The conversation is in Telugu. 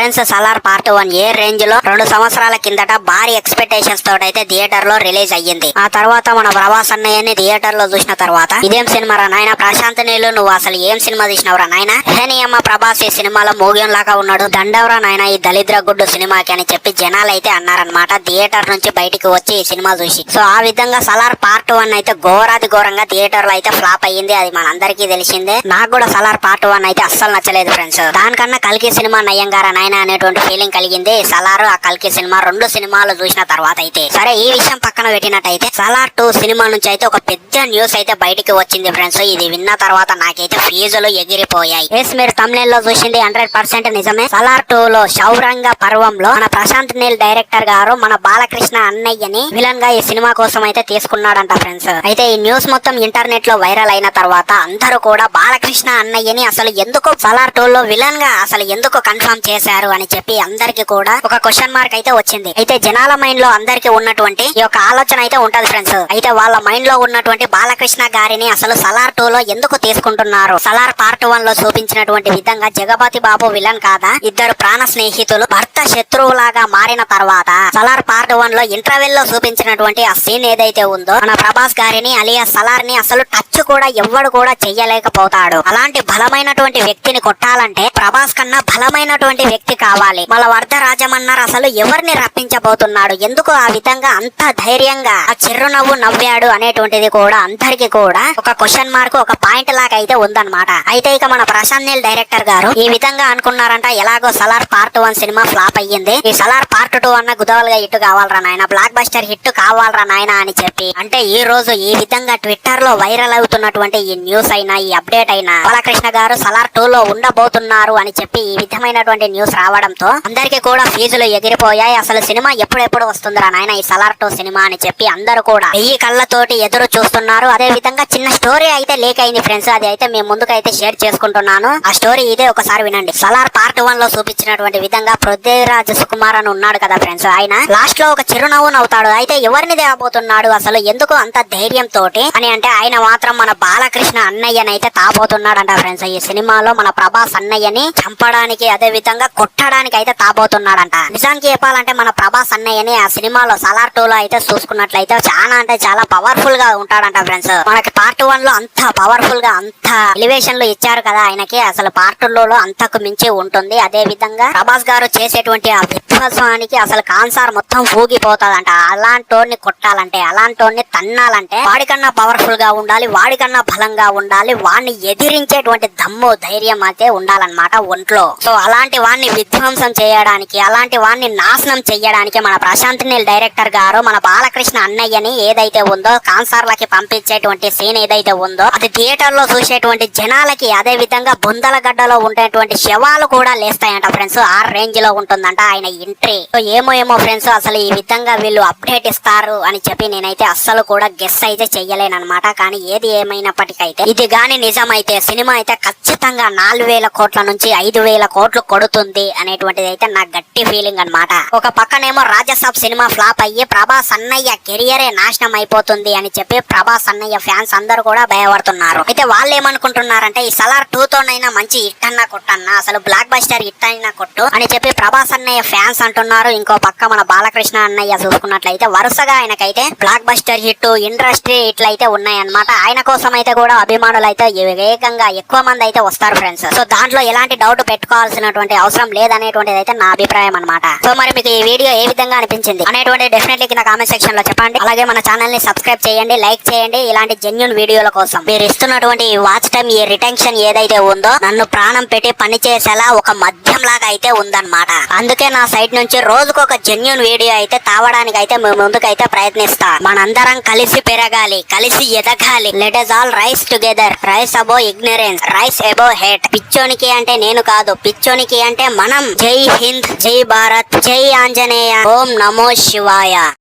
ఫ్రెండ్స్ సలార్ పార్ట్ వన్ ఏ రేంజ్లో రెండు సంవత్సరాల కిందట భారీ ఎక్స్పెక్టేషన్స్ తోటైతే థియేటర్లో రిలీజ్ అయ్యింది. ఆ తర్వాత మన ప్రభాస్ అన్నయ్యని థియేటర్లో చూసిన తర్వాత ఇదేం సినిమా రా నాయన? ప్రశాంత్ నీళ్ళు నువ్వు అసలు ఏం సినిమా తీసినవరా నాయన? హేనియమ్మ ప్రభాస్ ఈ సినిమాలో మూగ్యం లాగా ఉన్నాడు. దండవరా నాయన ఈ దళిద్ర గుడ్డు సినిమాకి అని చెప్పి జనాలు అయితే అన్నారనమాట థియేటర్ నుంచి బయటికి వచ్చి ఈ సినిమా చూసి. సో ఆ విధంగా సలార్ పార్ట్ వన్ అయితే ఘోరాది ఘోరంగా థియేటర్లో అయితే ఫ్లాప్ అయ్యింది. అది మనందరికీ తెలిసిందే. నాకు కూడా సలార్ పార్ట్ వన్ అయితే అస్సలు నచ్చలేదు ఫ్రెండ్స్ దానికన్నా కలికి సినిమా నయ్యంగారా నాయన? అనేటువంటి ఫీలింగ్ కలిగింది? సలార్ ఆ కల్కి సినిమా రెండు సినిమాలు చూసిన తర్వాత అయితే. సరే ఈ విషయం పక్కన పెట్టినట్టయితే సలార్ టూ సినిమా నుంచి అయితే ఒక పెద్ద న్యూస్ అయితే బయటికి వచ్చింది ఫ్రెండ్స్ ఇది విన్న తర్వాత నాకైతే ఫీజులు ఎగిరిపోయాయి. ఎస్ మీరు తమిళ చూసింది హండ్రెడ్ పర్సెంట్ నిజమే. సలార్ టూ లో శౌరంగ పర్వంలో మన ప్రశాంత్ నీల్ డైరెక్టర్ గారు మన బాలకృష్ణ అన్నయ్యని విలన్గా ఈ సినిమా కోసం అయితే తీసుకున్నాడంట ఫ్రెండ్స్ అయితే ఈ న్యూస్ మొత్తం ఇంటర్నెట్లో వైరల్ అయిన తర్వాత అందరూ కూడా బాలకృష్ణ అన్నయ్యని అసలు ఎందుకు సలార్ టూ లో విలన్గా అసలు ఎందుకు కన్ఫర్మ్ చేశారు? అని చెప్పి అందరికి కూడా ఒక క్వశ్చన్ మార్క్ అయితే వచ్చింది. అయితే జనాల మైండ్లో అందరికి ఉన్నటువంటి ఈ యొక్క ఆలోచన అయితే ఉంటది ఫ్రెండ్స్ అయితే వాళ్ళ మైండ్లో ఉన్నటువంటి బాలకృష్ణ గారిని అసలు సలార్ టూ లో ఎందుకు తీసుకుంటున్నారు? సలార్ పార్ట్ వన్లో చూపించినటువంటి విధంగా జగపతి బాబు విలన్ కాదా? ఇద్దరు ప్రాణ స్నేహితులు భర్త శత్రువులాగా మారిన తర్వాత సలార్ పార్ట్ వన్లో ఇంటర్వెల్లో చూపించినటువంటి ఆ సీన్ ఏదైతే ఉందో మన ప్రభాస్ గారిని అలియా సలార్ని అసలు టచ్ కూడా ఎవ్వడు కూడా చెయ్యలేకపోతాడు. అలాంటి బలమైనటువంటి వ్యక్తిని కొట్టాలంటే ప్రభాస్ కన్నా బలమైనటువంటి వ్యక్తి కావాలి. మన వర్ధరాజమన్నారు అసలు ఎవరిని రప్పించబోతున్నాడు? ఎందుకు ఆ విధంగా అంత ధైర్యంగా ఆ చిరునవ్వు నవ్వాడు అనేటువంటిది కూడా అందరికి కూడా ఒక క్వశ్చన్ మార్క్ ఒక పాయింట్ లాగా అయితే ఉందన్నమాట. అయితే ఇక మన ప్రశాంత్ నీల్ డైరెక్టర్ గారు ఈ విధంగా అనుకున్నారంట ఎలాగో సలార్ పార్ట్ వన్ సినిమా ఫ్లాప్ అయ్యింది. ఈ సలార్ పార్ట్ టూ అన్న గుదవలుగా హిట్ కావాలరా నాయన? బ్లాక్ బస్టర్ హిట్ కావాలరా నాయన అని చెప్పి. అంటే ఈ రోజు ఈ విధంగా ట్విట్టర్లో వైరల్ అవుతున్నటువంటి ఈ న్యూస్ అయినా ఈ అప్డేట్ అయినా బాలకృష్ణ గారు సలార్ టూ లో ఉండబోతున్నారు అని చెప్పి ఈ విధమైనటువంటి న్యూస్ రావడంతో అందరికీ కూడా ఫీజులు ఎగిరిపోయాయి. అసలు సినిమా ఎప్పుడెప్పుడు వస్తుందిరా నాయన? ఈ సలార్ టూ సినిమా అని చెప్పి అందరూ కూడా వెయ్యి కళ్ళతోటి ఎదురు చూస్తున్నారు. అదే విధంగా చిన్న స్టోరీ అయితే లీక్ అయింది ఫ్రెండ్స్. అది అయితే మేము ముందుకైతే షేర్ చేసుకుంటున్నాను. ఆ స్టోరీ ఇదే ఒకసారి వినండి. సలార్ పార్ట్ వన్లో చూపించినటువంటి విధంగా పృథ్వీరాజ్ సుకుమార్ అని ఉన్నాడు కదా ఫ్రెండ్స్. ఆయన లాస్ట్లో ఒక చిరునవ్వు నవ్వుతాడు. అయితే ఎవరిని దేవబోతున్నాడు? అసలు ఎందుకు అంత ధైర్యం తోటి అని అంటే ఆయన మాత్రం మన బాలకృష్ణ అన్నయ్యనైతే తాబోతున్నాడంట ఫ్రెండ్స్. ఈ సినిమాలో మన ప్రభాస్ అన్నయ్యని చంపడానికి అదే విధంగా కొట్టడానికి అయితే తాబోతున్నాడంట. నిజానికి చెప్పాలంటే మన ప్రభాస్ అన్నయ్యని ఆ సినిమాలో సలార్ టూ లో అయితే చూసుకున్నట్లయితే చాలా అంటే చాలా పవర్ఫుల్గా ఉంటాడంట ఫ్రెండ్స్. మనకి పార్ట్ వన్లో అంత పవర్ఫుల్గా అంత ఎలివేషన్లో ఇచ్చారు కదా ఆయనకి. అసలు పార్ట్లో అంతకు మించి ఉంటుంది. అదే విధంగా ప్రభాస్ గారు చేసేటువంటి ఆ విధ్వంసానికి అసలు కాన్సార్ మొత్తం ఊగిపోతాదంట. అలాంటోని కొట్టాలంటే అలాంటోని తన్నాలంటే వాడికన్నా పవర్ఫుల్గా ఉండాలి వాడికన్నా బలంగా ఉండాలి వాడిని ఎదిరించేటువంటి దమ్ము ధైర్యం అయితే ఉండాలన్నమాట ఒంట్లో. సో అలాంటి వాడిని విధ్వంసం చేయడానికి అలాంటి వాడిని నాశనం చేయడానికి మన ప్రశాంత్ నీల్ డైరెక్టర్ గారు మన బాలకృష్ణ అన్నయ్యని ఏదైతే ఉందో కాన్సార్లకి పంపించేటువంటి సీన్ ఏదైతే ఉందో అది థియేటర్లో చూసేటువంటి జనాలకి అదే విధంగా బుందల గడ్డలో ఉండేటువంటి శవాలు కూడా లేస్తాయంట ఫ్రెండ్స్ ఆ రేంజ్లో ఉంటుందంట ఆయన ఎంట్రీ ఏమో ఏమో ఫ్రెండ్స్ అసలు ఈ విధంగా వీళ్ళు అప్డేట్ ఇస్తారు అని చెప్పి నేనైతే అస్సలు కూడా గెస్ అయితే చెయ్యలేనమాట కానీ ఏది ఏమైనప్పటికైతే ఇది గాని నిజమైతే సినిమా అయితే ఖచ్చితంగా నాలుగు వేల కోట్ల నుంచి ఐదు వేల కోట్లు కొడుతుంది. అనేటువంటిది అయితే నా గట్టి ఫీలింగ్ అన్నమాట. ఒక పక్కనేమో రాజసాబ్ సినిమా ఫ్లాప్ అయ్యి ప్రభాస్ అన్నయ్య కెరియరే నాశనం అయిపోతుంది అని చెప్పి ప్రభాస్ అన్నయ్య ఫ్యాన్స్ అందరూ కూడా భయపడుతున్నారు. అయితే వాళ్ళు ఏమనుకుంటున్నారంటే ఈ సలార్ టూ తోనైనా మంచి హిట్ అన్నా కొట్టన్నా అసలు బ్లాక్ బస్టర్ హిట్ అయినా కొట్టు అని చెప్పి ప్రభాస్ అన్నయ్య ఫ్యాన్స్ అంటున్నారు. ఇంకో పక్క మన బాలకృష్ణ అన్నయ్య చూసుకున్నట్లయితే వరుసగా ఆయనకైతే బ్లాక్ బస్టర్ హిట్ ఇండస్ట్రీ ఇట్లయితే ఉన్నాయన్నమాట. ఆయన కోసం అయితే కూడా అభిమానులు అయితే వేగంగా ఎక్కువ మంది అయితే వస్తారు ఫ్రెండ్స్ సో దాంట్లో ఎలాంటి డౌట్ పెట్టుకోవాల్సినటువంటి అవసరం లేదనేటువంటిది అయితే నా అభిప్రాయం అనమాట సో మరి మీకు ఈ వీడియో ఏ విధంగా అనిపించింది అనేటువంటి డెఫినెట్లీ కింద కామెంట్ సెక్షన్లో చెప్పండి. అలాగే మన ఛానల్ని సబ్స్క్రైబ్ చేయండి లైక్ చేయండి. ఇలాంటి జెన్యున్ వీడియోల కోసం మీరు ఇస్తున్నటువంటి వాచ్ టైం ఈ రిటెన్షన్ ఏదైతే ఉందో నన్ను ప్రాణం పెట్టి పని చేసేలా ఒక మద్యం లాగా అయితే ఉందన్నమాట. అందుకే నా సైడ్ నుంచి రోజుకు ఒక జెన్యున్ వీడియో అయితే తావడానికి అయితే మేము ముందుకైతే ప్రయత్నిస్తా. మనందరం కలిసి పెరగాలి కలిసి ఎదగాలి. Let us all rise together rise above ignorance rise above hate పిచ్చోనికి అంటే నేను కాదు పిచ్చోనికి అంటే మనం జై హింద్ జై భారత్ జై ఆంజనేయ ఓం నమో శివాయ